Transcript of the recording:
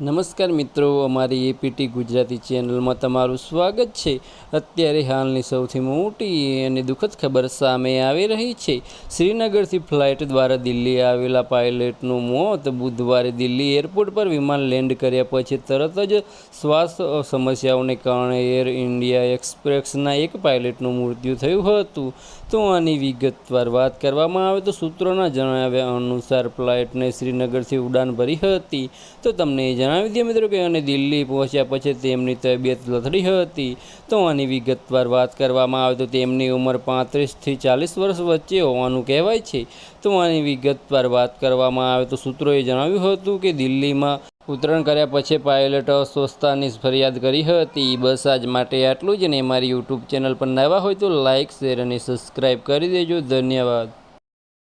નમસ્કાર મિત્રો, અમારી એપીટી ગુજરાતી ચેનલમાં તમારું સ્વાગત છે. અત્યારે હાલની સૌથી મોટી અને દુઃખદ ખબર સામે આવી રહી છે. શ્રીનગરથી ફ્લાઇટ દ્વારા દિલ્હી આવેલા પાયલટનું મોત બુધવારે દિલ્હી એરપોર્ટ પર વિમાન લેન્ડ કર્યા પછી તરત જ શ્વાસ સમસ્યાઓને કારણે એર ઇન્ડિયા એક્સપ્રેસના એક પાયલટનું મૃત્યુ થયું હતું. તો આની વિગતવાર વાત કરવામાં આવે તો સૂત્રોના જણાવ્યા અનુસાર ફ્લાઇટને શ્રીનગરથી ઉડાન ભરી હતી. તો તમને જણાવી દઈએ મિત્રો કે અને દિલ્હી પહોંચ્યા પછી તેમની તબિયત લથડી હતી. તો આની વિગતવાર વાત કરવામાં આવે તો તેમની ઉંમર પાંત્રીસથી ચાલીસ વર્ષ વચ્ચે હોવાનું કહેવાય છે. તો આની વિગતવાર વાત કરવામાં આવે તો સૂત્રોએ જણાવ્યું હતું કે દિલ્હીમાં ઉતરણ કર્યા પછી પાયલટ અસ્વસ્થતાની ફરિયાદ કરી હતી. બસ આજ માટે આટલું જ ને મારી યુટ્યુબ ચેનલ પર નવા હોય તો લાઇક શેર અને સબસ્ક્રાઈબ કરી દેજો. ધન્યવાદ.